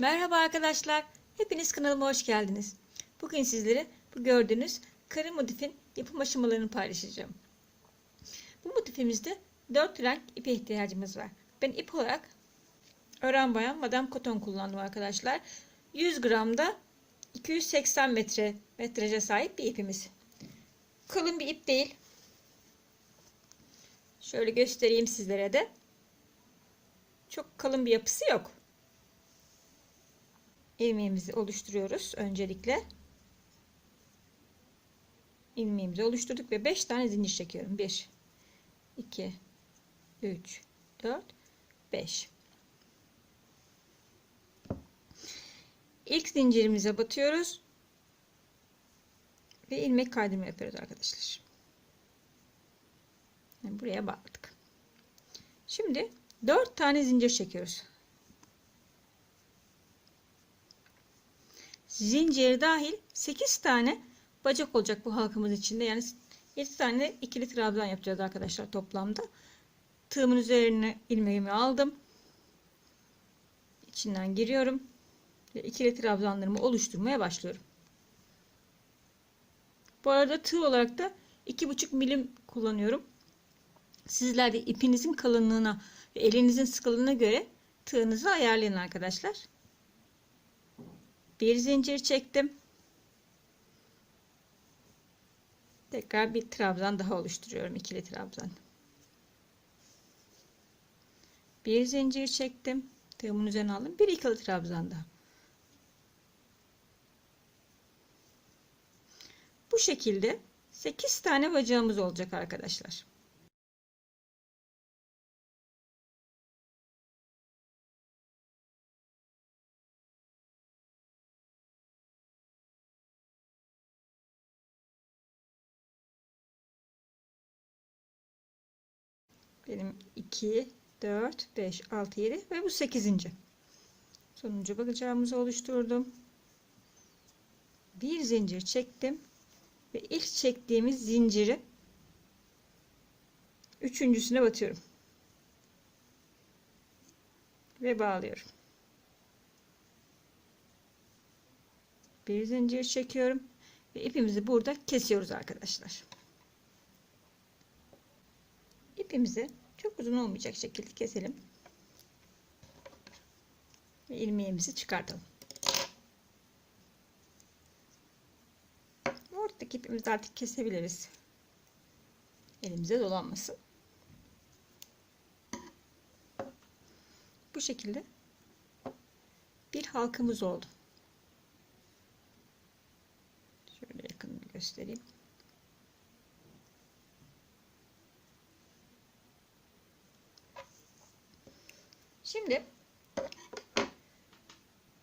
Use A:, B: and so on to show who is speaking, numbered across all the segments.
A: Merhaba arkadaşlar. Hepiniz kanalıma hoş geldiniz. Bugün sizlere bu gördüğünüz karı motifin yapım aşamalarını paylaşacağım. Bu motifimizde 4 renk ipe ihtiyacımız var. Ben ip olarak Ören Bayan Madame Koton kullandım arkadaşlar. 100 gramda 280 metre metraja sahip bir ipimiz. Kalın bir ip değil. Şöyle göstereyim sizlere de. Çok kalın bir yapısı yok ilmeğimizi oluşturuyoruz öncelikle. ilmeğimizi oluşturduk ve 5 tane zincir çekiyorum. 1 2 3 4 5 İlk zincirimize batıyoruz ve ilmek kaydırma yapıyoruz arkadaşlar. Yani buraya bağladık. Şimdi 4 tane zincir çekiyoruz. Zinciri dahil 8 tane bacak olacak bu halkamız içinde. Yani 7 tane ikili trabzan yapacağız arkadaşlar toplamda. Tığımın üzerine ilmeğimi aldım. İçinden giriyorum. Ve ikili trabzanlarımı oluşturmaya başlıyorum. Bu arada tığ olarak da 2,5 milim kullanıyorum. Sizler de ipinizin kalınlığına ve elinizin sıkılığına göre tığınızı ayarlayın arkadaşlar bir zincir çektim. Tekrar bir trabzan daha oluşturuyorum ikili trabzan. Bir zincir çektim. Tığımın üzerine aldım. Bir ikili trabzan daha. Bu şekilde 8 tane bacağımız olacak arkadaşlar Benim 2, 4, 5, 6, 7 ve bu 8. Sonuncu bakacağımızı oluşturdum. Bir zincir çektim. Ve ilk çektiğimiz zinciri üçüncüsüne batıyorum. Ve bağlıyorum. Bir zincir çekiyorum. Ve ipimizi burada kesiyoruz arkadaşlar. İpimizi çok uzun olmayacak şekilde keselim. Ve ilmeğimizi çıkartalım. Ortadaki ipimizi artık kesebiliriz. Elimize dolanmasın. Bu şekilde bir halkamız oldu. Şöyle yakın göstereyim. Şimdi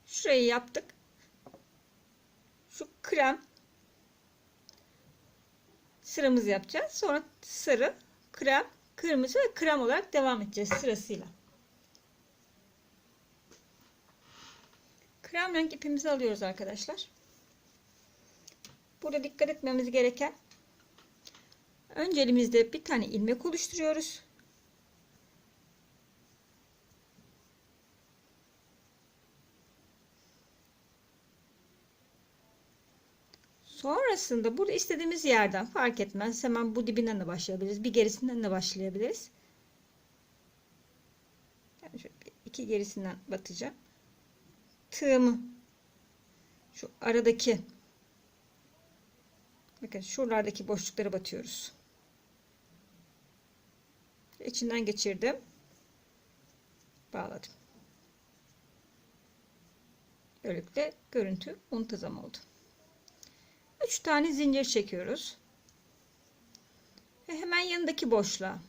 A: şurayı yaptık. Şu krem sıramızı yapacağız. Sonra sarı, krem, kırmızı ve krem olarak devam edeceğiz sırasıyla. Krem renk ipimizi alıyoruz arkadaşlar. Burada dikkat etmemiz gereken önce elimizde bir tane ilmek oluşturuyoruz. Sonrasında burada istediğimiz yerden fark etmez. Hemen bu dibinden de başlayabiliriz. Bir gerisinden de başlayabiliriz. Yani şöyle iki gerisinden batacağım. Tığımı şu aradaki bakın şuralardaki boşluklara batıyoruz. İçinden geçirdim. Bağladım. Böylelikle görüntü muntazam oldu. 3 tane zincir çekiyoruz. Ve hemen yanındaki boşluğa.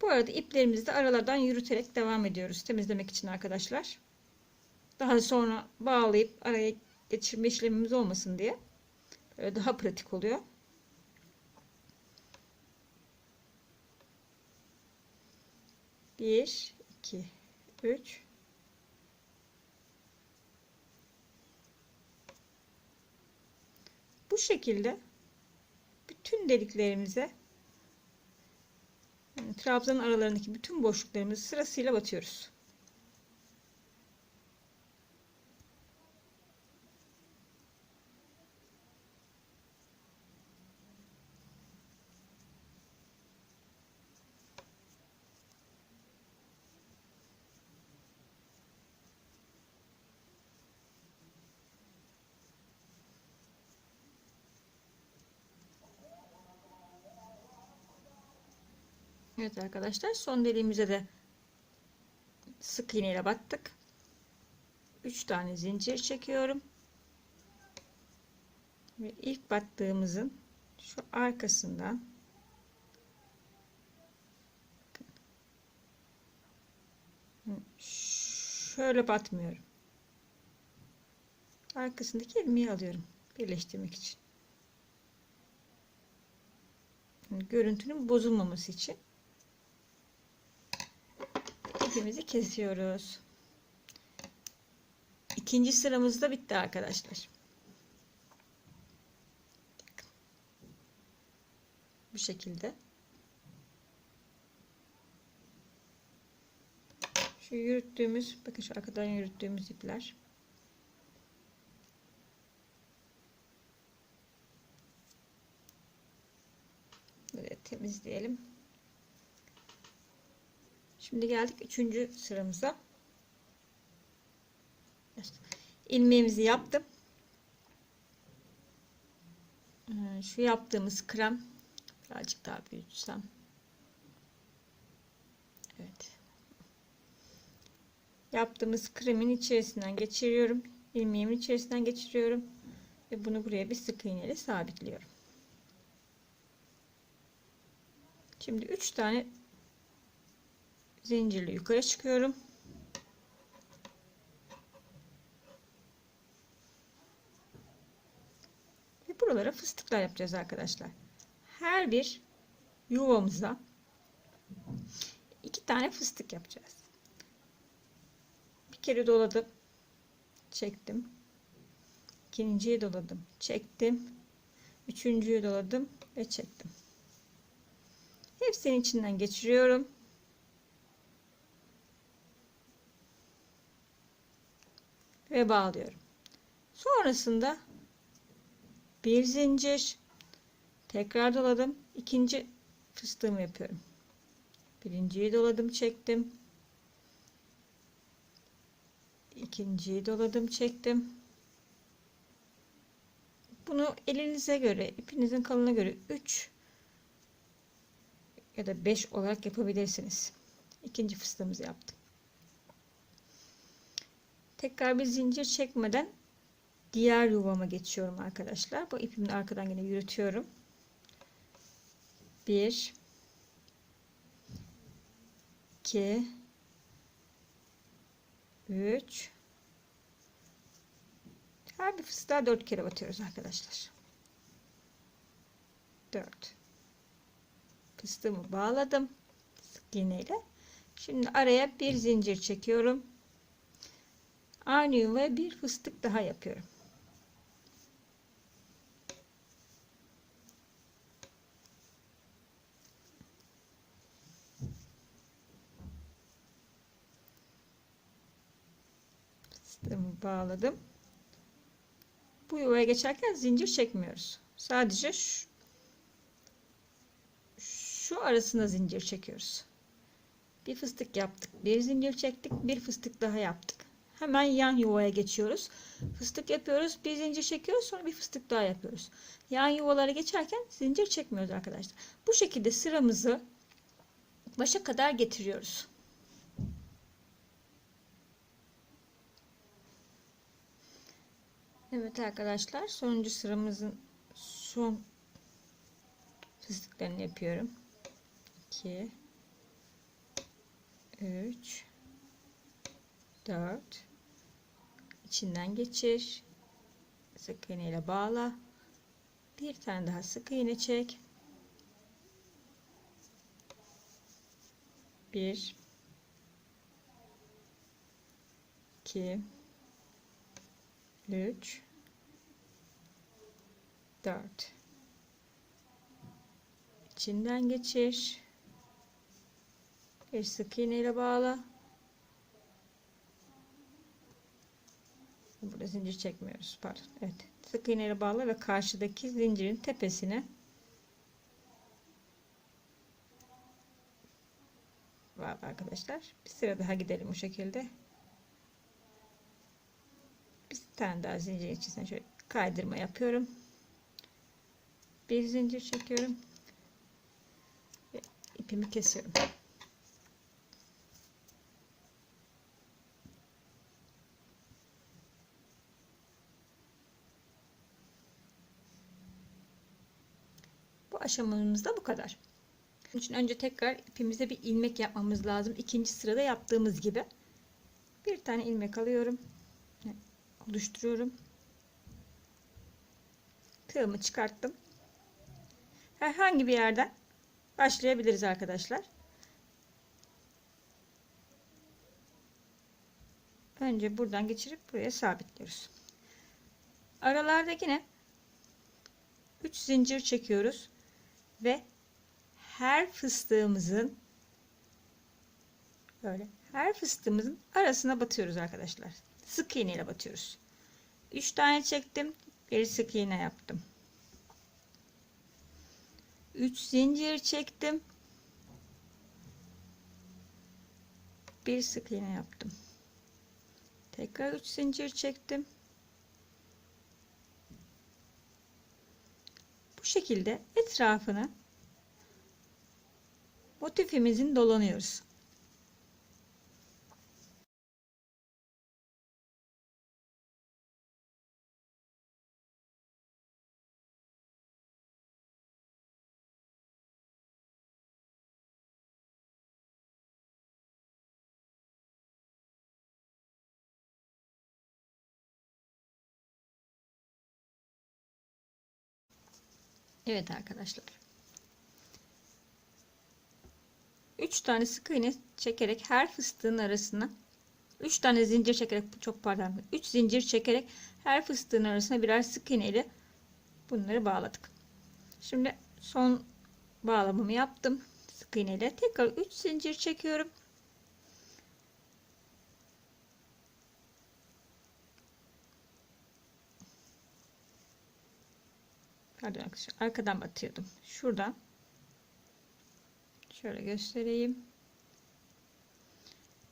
A: Bu arada iplerimizi de aralardan yürüterek devam ediyoruz temizlemek için arkadaşlar. Daha sonra bağlayıp araya geçirme işlemimiz olmasın diye. Böyle daha pratik oluyor. Bir, iki, üç, Bu şekilde bütün deliklerimize Yani trabzanın aralarındaki bütün boşluklarımızı sırasıyla batıyoruz. Evet arkadaşlar son deliğimize de sık iğne ile battık. 3 tane zincir çekiyorum. Ve ilk battığımızın şu arkasından şöyle batmıyorum. Arkasındaki ilmeği alıyorum birleştirmek için. Görüntünün bozulmaması için ipimizi kesiyoruz. İkinci sıramız da bitti arkadaşlar. Bu şekilde. Şu yürüttüğümüz, bakın şu arkadan yürüttüğümüz ipler. Böyle temizleyelim. Şimdi geldik üçüncü sıramıza. İlmeğimizi yaptım. Ee, şu yaptığımız krem birazcık daha büyütsem. Evet. Yaptığımız kremin içerisinden geçiriyorum. İlmeğimin içerisinden geçiriyorum. Ve bunu buraya bir sık iğne ile sabitliyorum. Şimdi 3 tane zincirle yukarı çıkıyorum. Ve buralara fıstıklar yapacağız arkadaşlar. Her bir yuvamıza iki tane fıstık yapacağız. Bir kere doladım. Çektim. İkinciye doladım. Çektim. Üçüncüye doladım ve çektim. Hepsinin içinden geçiriyorum. Ve bağlıyorum. Sonrasında bir zincir tekrar doladım. ikinci fıstığımı yapıyorum. Birinciyi doladım, çektim. İkinciyi doladım, çektim. Bunu elinize göre, ipinizin kalına göre 3 ya da 5 olarak yapabilirsiniz. İkinci fıstığımızı yaptım. Tekrar bir zincir çekmeden diğer yuvama geçiyorum arkadaşlar. Bu ipimi arkadan yine yürütüyorum. 1 2 3 her bir fıstığa 4 kere batıyoruz arkadaşlar. 4 fıstığımı bağladım sık iğneyle. Şimdi araya bir zincir çekiyorum. Aynı yuvaya bir fıstık daha yapıyorum. Fıstığımı bağladım. Bu yuvaya geçerken zincir çekmiyoruz. Sadece şu, şu arasına zincir çekiyoruz. Bir fıstık yaptık. Bir zincir çektik. Bir fıstık daha yaptık. Hemen yan yuvaya geçiyoruz. Fıstık yapıyoruz. Bir zincir çekiyoruz. Sonra bir fıstık daha yapıyoruz. Yan yuvalara geçerken zincir çekmiyoruz arkadaşlar. Bu şekilde sıramızı başa kadar getiriyoruz. Evet arkadaşlar sonuncu sıramızın son fıstıklarını yapıyorum. 2 3 4 içinden geçir. Sık iğne ile bağla. Bir tane daha sık iğne çek. 1 2 3 4 içinden geçir. Bir sık iğne ile bağla. Burada zincir çekmiyoruz. Pardon. Evet. Sık iğne ile bağla ve karşıdaki zincirin tepesine bağla arkadaşlar. Bir sıra daha gidelim bu şekilde. Bir tane daha zincir içerisine şöyle kaydırma yapıyorum. Bir zincir çekiyorum. Ve ipimi kesiyorum. Bu aşamamızda bu kadar. Bunun için önce tekrar ipimize bir ilmek yapmamız lazım. İkinci sırada yaptığımız gibi. Bir tane ilmek alıyorum. Oluşturuyorum. Tığımı çıkarttım. Herhangi bir yerden başlayabiliriz arkadaşlar. Önce buradan geçirip buraya sabitliyoruz. Aralarda yine 3 zincir çekiyoruz ve her fıstığımızın böyle her fıstığımızın arasına batıyoruz arkadaşlar. Sık iğne ile batıyoruz. 3 tane çektim. Bir sık iğne yaptım. 3 zincir çektim. Bir sık iğne yaptım. Tekrar 3 zincir çektim. Şekilde etrafını motifimizin dolanıyoruz. Evet arkadaşlar. 3 tane sık iğne çekerek her fıstığın arasına 3 tane zincir çekerek çok pardon 3 zincir çekerek her fıstığın arasına birer sık iğne ile bunları bağladık. Şimdi son bağlamamı yaptım. Sık iğne ile tekrar 3 zincir çekiyorum. Pardon arkadaşlar arkadan batıyordum. Şuradan şöyle göstereyim.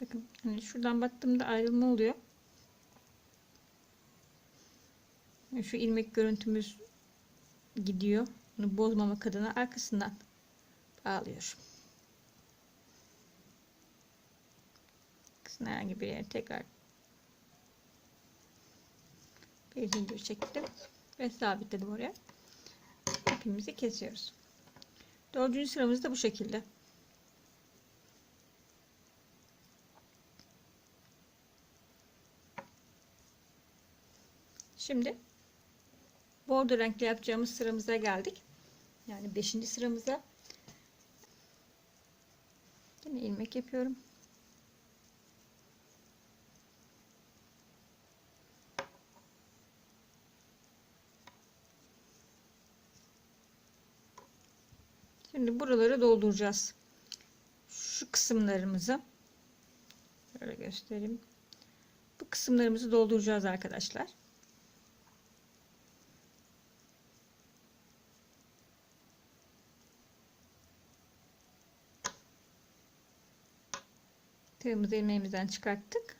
A: Bakın hani şuradan battığımda ayrılma oluyor. Şu ilmek görüntümüz gidiyor. Bunu bozmamak adına arkasından bağlıyorum. Kısın herhangi bir yere tekrar bir zincir çektim ve sabitledim oraya ipimizi kesiyoruz. Dördüncü sıramız da bu şekilde. Şimdi bordo renkli yapacağımız sıramıza geldik. Yani beşinci sıramıza. Yine ilmek yapıyorum. Şimdi buraları dolduracağız. Şu kısımlarımızı böyle göstereyim. Bu kısımlarımızı dolduracağız arkadaşlar. Tığımızı ilmeğimizden çıkarttık.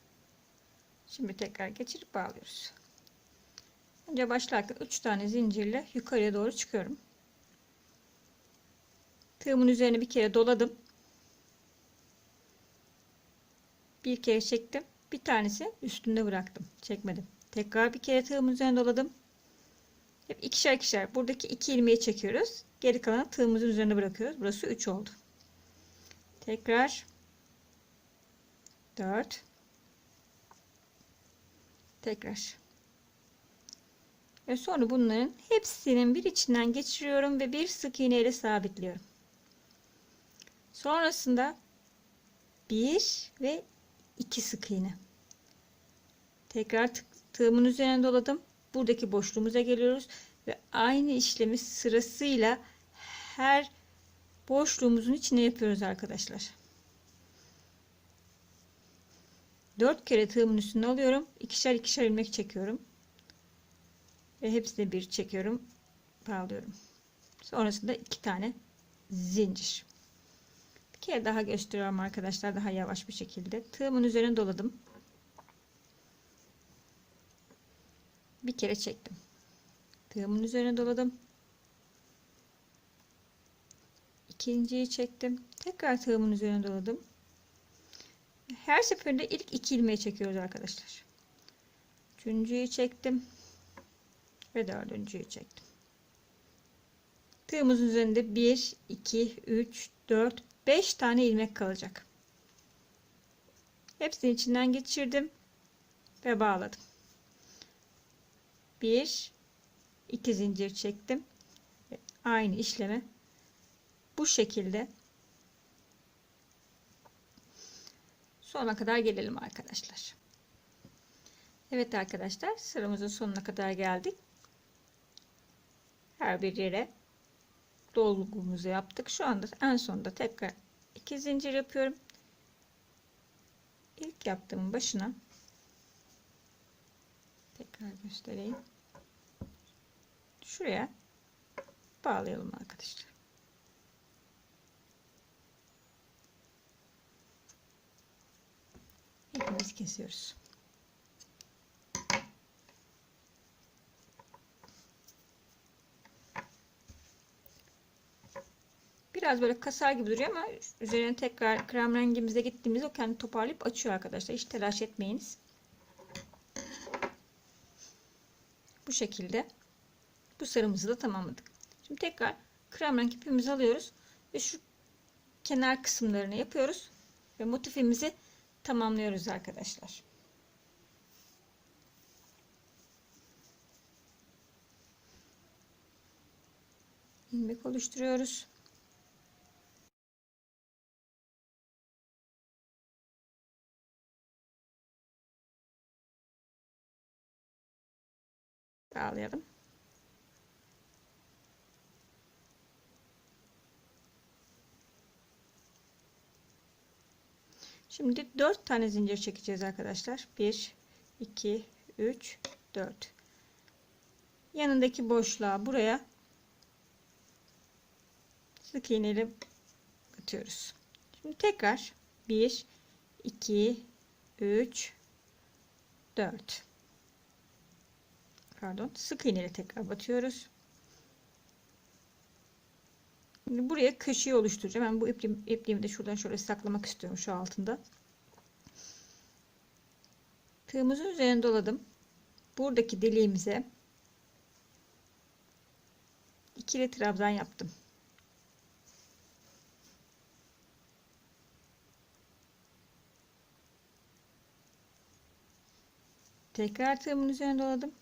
A: Şimdi tekrar geçirip bağlıyoruz. Önce başlarken 3 tane zincirle yukarıya doğru çıkıyorum. Tığımın üzerine bir kere doladım. Bir kere çektim. Bir tanesi üstünde bıraktım. Çekmedim. Tekrar bir kere tığımın üzerine doladım. Hep ikişer ikişer. Buradaki iki ilmeği çekiyoruz. Geri kalanı tığımızın üzerine bırakıyoruz. Burası 3 oldu. Tekrar 4 Tekrar. Ve sonra bunların hepsinin bir içinden geçiriyorum ve bir sık iğne ile sabitliyorum. Sonrasında bir ve iki sık iğne. Tekrar tığımın üzerine doladım. Buradaki boşluğumuza geliyoruz ve aynı işlemi sırasıyla her boşluğumuzun içine yapıyoruz arkadaşlar. 4 kere tığımın üstüne alıyorum. ikişer ikişer ilmek çekiyorum. Ve hepsine bir çekiyorum. Bağlıyorum. Sonrasında iki tane zincir. Kere daha gösteriyorum arkadaşlar. Daha yavaş bir şekilde. Tığımın üzerine doladım. Bir kere çektim. Tığımın üzerine doladım. İkinciyi çektim. Tekrar tığımın üzerine doladım. Her seferinde ilk iki ilmeği çekiyoruz arkadaşlar. Üçüncüyü çektim. Ve dördüncüyü çektim. Tığımızın üzerinde 1, 2, 3, 4, 5 tane ilmek kalacak. Hepsini içinden geçirdim. Ve bağladım. 1, 2 zincir çektim. Aynı işlemi bu şekilde sona kadar gelelim arkadaşlar. Evet arkadaşlar sıramızın sonuna kadar geldik. Her bir yere dolgumuzu yaptık. Şu anda en sonunda tekrar iki zincir yapıyorum. İlk yaptığım başına tekrar göstereyim. Şuraya bağlayalım arkadaşlar. İpimizi kesiyoruz. Biraz böyle kasar gibi duruyor ama üzerine tekrar krem rengimize gittiğimizde o kendi toparlayıp açıyor arkadaşlar. Hiç telaş etmeyiniz. Bu şekilde bu sarımızı da tamamladık. Şimdi tekrar krem renk ipimizi alıyoruz ve şu kenar kısımlarını yapıyoruz ve motifimizi tamamlıyoruz arkadaşlar. ilmek oluşturuyoruz. Bağlayalım. Şimdi 4 tane zincir çekeceğiz arkadaşlar. 1 2 3 4 yanındaki boşluğa buraya sık iğneyle batıyoruz. Şimdi tekrar 1 2 3 4 pardon sık iğneyle tekrar batıyoruz. Şimdi buraya köşeyi oluşturacağım. Ben bu ipliğimi de şuradan şöyle saklamak istiyorum şu altında. Tığımızın üzerine doladım. Buradaki deliğimize ikili trabzan yaptım. Tekrar tığımın üzerine doladım.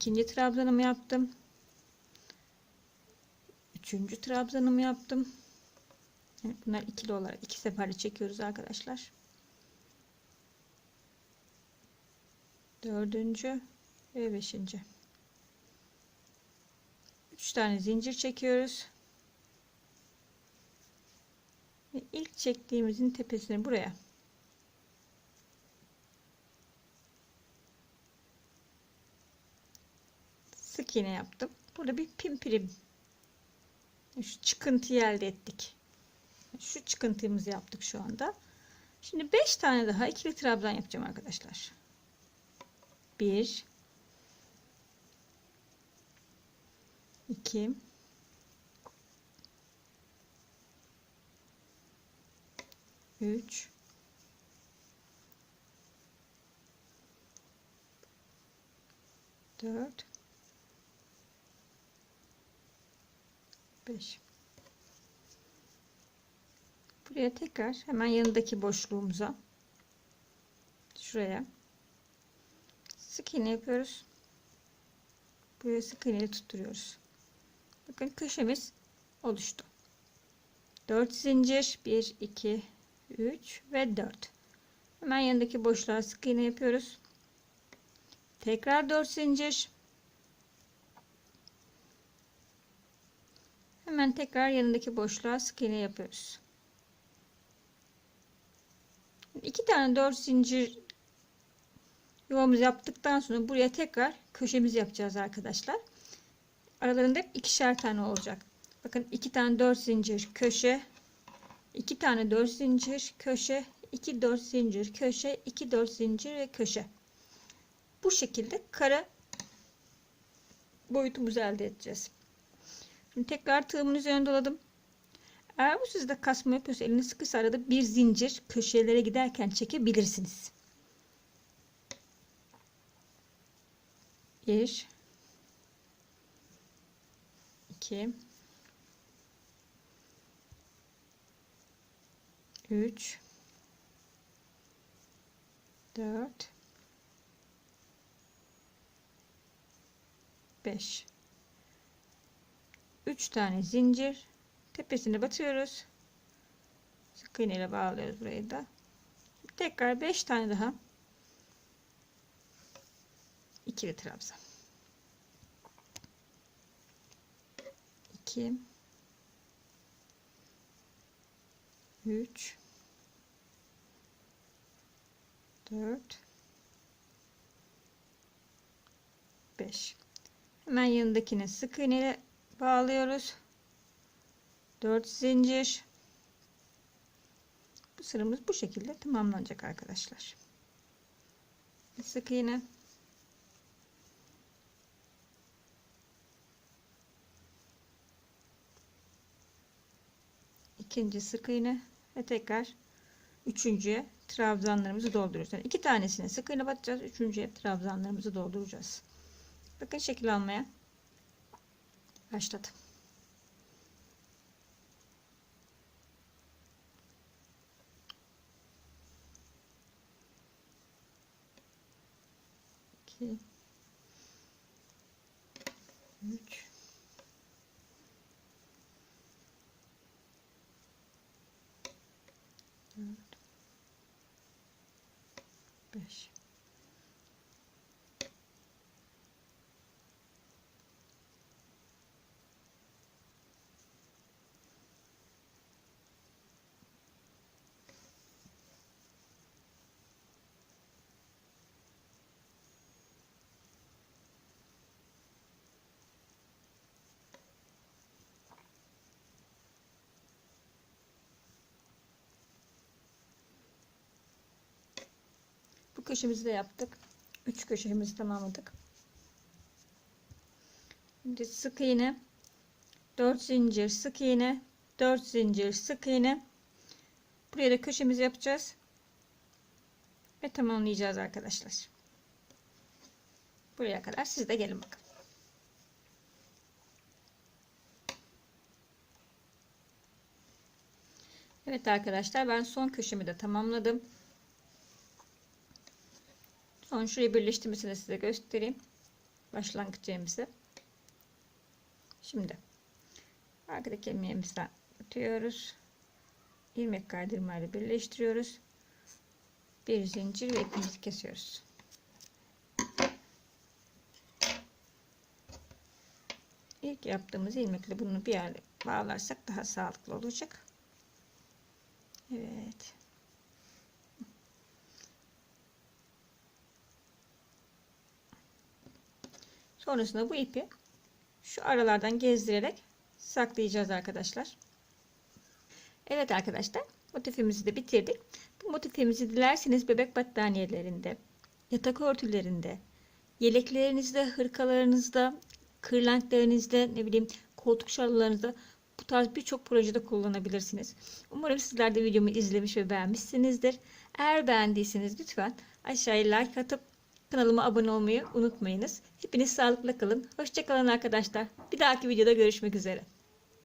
A: İkinci trabzanımı yaptım. Üçüncü trabzanımı yaptım. Yani bunlar ikili olarak iki seferde çekiyoruz arkadaşlar. Dördüncü ve beşinci. Üç tane zincir çekiyoruz. Ve ilk çektiğimizin tepesini buraya sık iğne yaptım. Burada bir pimpirim şu çıkıntıyı elde ettik. Şu çıkıntımızı yaptık şu anda. Şimdi 5 tane daha ikili trabzan yapacağım arkadaşlar. 1 2 3 4 5 buraya tekrar hemen yanındaki boşluğumuza şuraya sık iğne yapıyoruz. Buraya sık iğneyi tutturuyoruz. Bakın köşemiz oluştu. 4 zincir 1 2 3 ve 4 hemen yanındaki boşluğa sık iğne yapıyoruz. Tekrar 4 zincir Hemen tekrar yanındaki boşluğa sık iğne yapıyoruz. İki tane dört zincir yuvamızı yaptıktan sonra buraya tekrar köşemizi yapacağız arkadaşlar. Aralarında ikişer tane olacak. Bakın iki tane dört zincir köşe, iki tane dört zincir köşe, iki dört zincir köşe, iki dört zincir ve köşe. Bu şekilde kare boyutumuzu elde edeceğiz. Tekrar tığımın üzerine doladım. Eğer bu sizde kasma yapıyorsa eliniz sıkıysa arada bir zincir köşelere giderken çekebilirsiniz. Bir, iki, üç, dört, beş. Üç tane zincir tepesine batıyoruz. Sık iğne ile bağlıyoruz burayı da. Tekrar 5 tane daha ikili trabzan. 2 3 4 5 Hemen yanındakine sık iğne ile bağlıyoruz. 4 zincir. Bu sıramız bu şekilde tamamlanacak arkadaşlar. Sık iğne. ikinci sık iğne ve tekrar üçüncüye trabzanlarımızı dolduruyoruz. Yani iki tanesine sık iğne batacağız. Üçüncüye trabzanlarımızı dolduracağız. Bakın şekil almaya başladım. iki, üç, dört, beş. Bu köşemizi de yaptık. 3 köşemizi tamamladık. Şimdi sık iğne 4 zincir sık iğne 4 zincir sık iğne buraya da köşemizi yapacağız ve tamamlayacağız arkadaşlar buraya kadar siz de gelin bakın Evet arkadaşlar ben son köşemi de tamamladım Son şurayı birleştirmesini size göstereyim. Başlangıç yerimizi. Şimdi arkadaki ilmeğimizden atıyoruz. ilmek kaydırmayla birleştiriyoruz. Bir zincir ve ipimizi kesiyoruz. İlk yaptığımız ilmekle bunu bir yere bağlarsak daha sağlıklı olacak. Evet. Sonrasında bu ipi şu aralardan gezdirerek saklayacağız arkadaşlar. Evet arkadaşlar motifimizi de bitirdik. Bu motifimizi dilerseniz bebek battaniyelerinde, yatak örtülerinde, yeleklerinizde, hırkalarınızda, kırlentlerinizde, ne bileyim koltuk şarlarınızda bu tarz birçok projede kullanabilirsiniz. Umarım sizler de videomu izlemiş ve beğenmişsinizdir. Eğer beğendiyseniz lütfen aşağıya like atıp Kanalıma abone olmayı unutmayınız. Hepiniz sağlıklı kalın. Hoşçakalın arkadaşlar. Bir dahaki videoda görüşmek üzere.